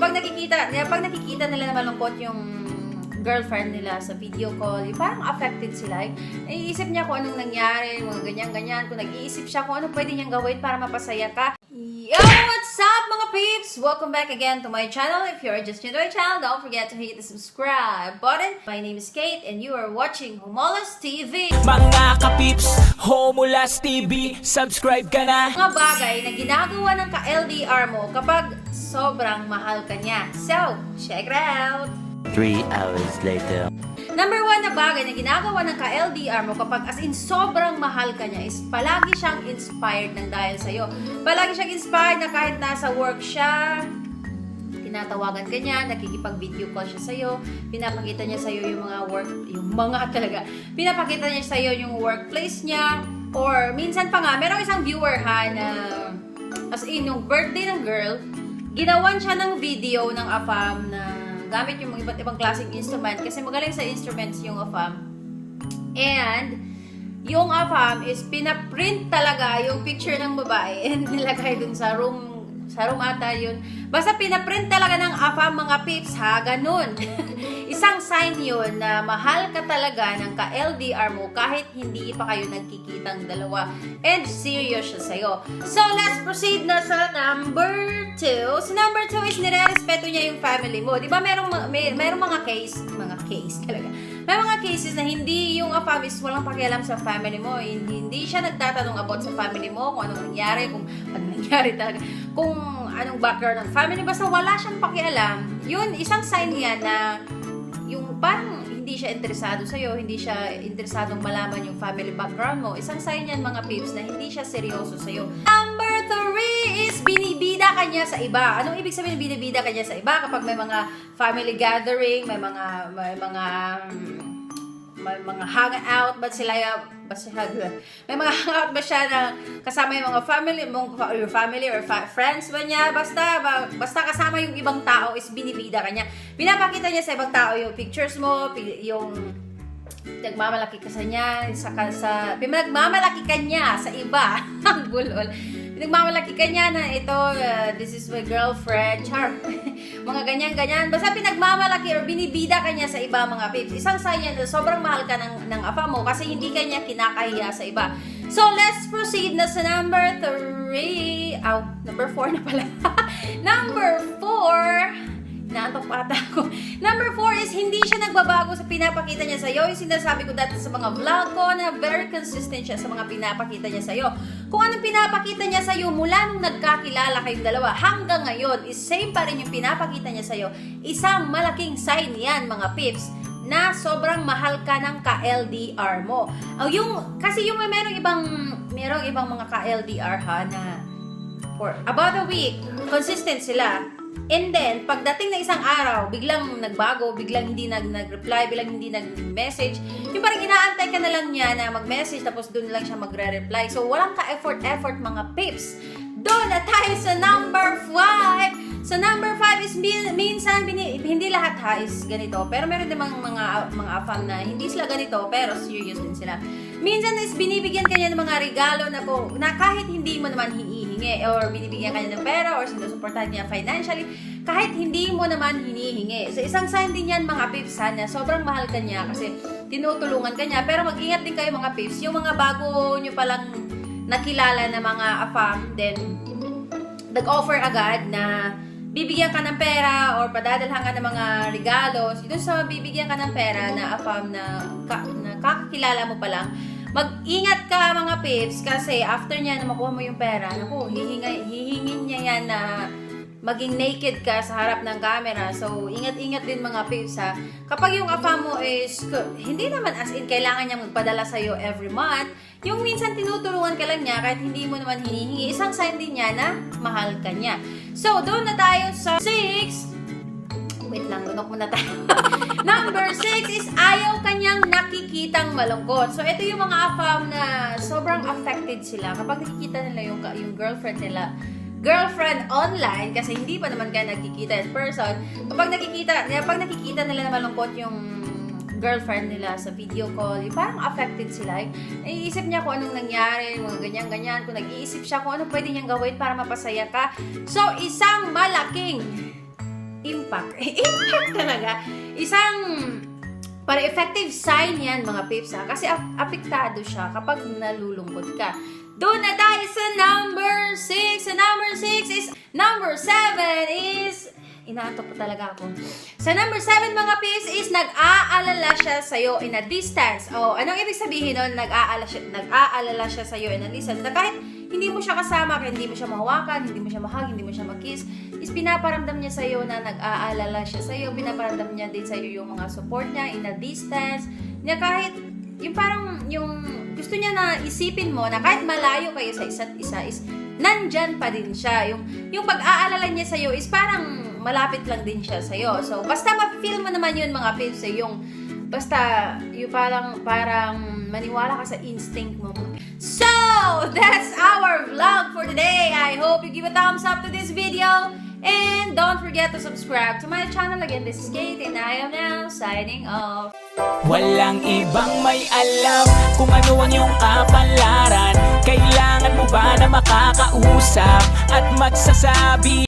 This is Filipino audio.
kapag nakikita, kapag nakikita nila na malungkot yung girlfriend nila sa video call, yung parang affected sila. Like, naiisip niya kung anong nangyari, mga ganyan-ganyan. Kung nag-iisip siya kung ano pwede niyang gawin para mapasaya ka. Yo! What's up mga peeps? Welcome back again to my channel. If you're just new to my channel, don't forget to hit the subscribe button. My name is Kate and you are watching Humolas TV. Mga kapips, Homulas TV, subscribe ka na! mga bagay na ginagawa ng ka-LDR mo kapag sobrang mahal ka niya. So, check it out! Three hours later. Number one na bagay na ginagawa ng ka-LDR mo kapag as in sobrang mahal ka niya is palagi siyang inspired ng dahil sa'yo. Palagi siyang inspired na kahit nasa work siya, tinatawagan ka niya, nakikipag-video call siya sa'yo, pinapakita niya sa'yo yung mga work, yung mga talaga, pinapakita niya sa'yo yung workplace niya, or minsan pa nga, merong isang viewer ha na, as in, yung birthday ng girl, ginawan siya ng video ng AFAM na gamit yung mga iba't ibang klaseng instrument kasi magaling sa instruments yung AFAM. And, yung AFAM is pinaprint talaga yung picture ng babae and nilagay dun sa room sa room ata yun. Basta pinaprint talaga ng AFAM mga pips ha, ganun. Isang sign yun na mahal ka talaga ng ka-LDR mo kahit hindi pa kayo nagkikitang dalawa. And serious siya sa'yo. So, let's proceed na sa number two. Sa number two is nire-respeto niya yung family mo. Di ba merong, may, merong mga case, mga case talaga. May mga cases na hindi yung AFAM is walang pakialam sa family mo. Hindi, hindi siya nagtatanong about sa family mo, kung anong nangyari, kung anong nangyari talaga, kung anong background ng family. Basta wala siyang pakialam. Yun, isang sign yan na yung parang hindi siya interesado sa'yo, hindi siya interesadong malaman yung family background mo. Isang sign yan mga pips na hindi siya seryoso sa'yo. Number three is binibida ka niya sa iba. Anong ibig sabihin binibida ka niya sa iba? Kapag may mga family gathering, may mga, may mga, mm, may mga hangout ba sila ba sila may mga hangout ba siya na kasama yung mga family mong your family or fa- friends ba niya? Basta ba, basta kasama yung ibang tao is binibida ka niya. Pinapakita niya sa ibang tao yung pictures mo yung nagmamalaki ka sa niya sa, sa pinagmamalaki ka niya sa iba. Ang bulol pinagmamalaki ka niya na ito uh, this is my girlfriend. Char mga ganyan ganyan basta pinagmamalaki or binibida ka niya sa iba mga babes isang sign yan sobrang mahal ka ng, ng apa mo kasi hindi ka niya kinakahiya sa iba. So let's proceed na sa number 3 aw number 4 na pala. Number 4 Naantok pa ako. Number four is hindi siya nagbabago sa pinapakita niya sa'yo. Yung sinasabi ko dati sa mga vlog ko na very consistent siya sa mga pinapakita niya sa'yo. Kung anong pinapakita niya sa'yo mula nung nagkakilala kayong dalawa hanggang ngayon is same pa rin yung pinapakita niya sa'yo. Isang malaking sign yan mga pips na sobrang mahal ka ng ka-LDR mo. Oh, yung, kasi yung may merong ibang, merong ibang mga ka-LDR ha na for about a week, consistent sila. And then, pagdating na isang araw, biglang nagbago, biglang hindi nag nag-reply, biglang hindi nag-message. Yung parang inaantay ka na lang niya na mag-message tapos doon lang siya magre-reply. So, walang ka-effort-effort mga pips. Doon na tayo sa number 5. Sa number 5 is min- minsan, bini- hindi lahat ha is ganito. Pero meron din mga, mga, afam na hindi sila ganito, pero serious din sila. Minsan is binibigyan kanya ng mga regalo na, ko, na kahit hindi mo naman hinihingi or binibigyan kanya ng pera or sinusuportahan niya financially, kahit hindi mo naman hinihingi. So isang sign din yan mga pips ha, na sobrang mahal ka niya kasi tinutulungan ka niya. Pero mag-ingat din kayo mga pips, yung mga bago nyo palang nakilala na mga afam, then nag-offer agad na bibigyan ka ng pera or padadalhan ka ng mga regalos, doon sa bibigyan ka ng pera na afam na, ka, na kakakilala mo pa lang, mag-ingat ka mga pips kasi after niya na makuha mo yung pera, naku, hihingay, hihingin niya yan na maging naked ka sa harap ng camera. So, ingat-ingat din mga pips ha. Kapag yung afam mo is, hindi naman as in kailangan niya magpadala sa'yo every month, yung minsan tinutulungan ka lang niya kahit hindi mo naman hinihingi, isang sign din niya na mahal ka niya. So, doon na tayo sa 6. Wait lang, lunok muna tayo. Number 6 is ayaw kanyang nakikitang malungkot. So, ito yung mga afam na sobrang affected sila kapag nakikita nila yung, yung girlfriend nila girlfriend online kasi hindi pa naman ka nagkikita in person. Kapag nakikita, kapag nakikita nila na malungkot yung girlfriend nila sa video call, yung parang affected sila. Like, naiisip niya kung anong nangyari, mga ganyan-ganyan. Kung nag-iisip siya kung ano pwede niyang gawin para mapasaya ka. So, isang malaking impact. impact talaga. Isang para effective sign yan mga pips ha. Kasi ap- apektado siya kapag nalulungkot ka. Doon na tayo sa number 6. Sa number 6 is, number 7 is, inaantok po talaga ako. Sa number 7 mga pips is, nag-aalala siya sa'yo in a distance. O, anong ibig sabihin nun? Nag-aalala siya, nag-aalala siya sa'yo in a distance. Na kahit hindi mo siya kasama, kahit hindi mo siya mahawakan, hindi mo siya mahag, hindi mo siya mag-kiss, is pinaparamdam niya sa'yo na nag-aalala siya sa'yo, pinaparamdam niya din sa'yo yung mga support niya in a distance, na kahit yung parang yung gusto niya na isipin mo na kahit malayo kayo sa isa't isa is nandyan pa din siya. Yung, yung pag-aalala niya sa'yo is parang malapit lang din siya sa'yo. So, basta ma-feel mo naman yun mga pips eh, yung basta yung parang parang maniwala ka sa instinct mo. So, that's our vlog for today. I hope you give a thumbs up to this video. And don't forget to subscribe to my channel. Again, this is Kate and I am now signing off. Walang ibang may alam kung ano ang iyong kapalaran Kailangan mo ba na makakausap at magsasabi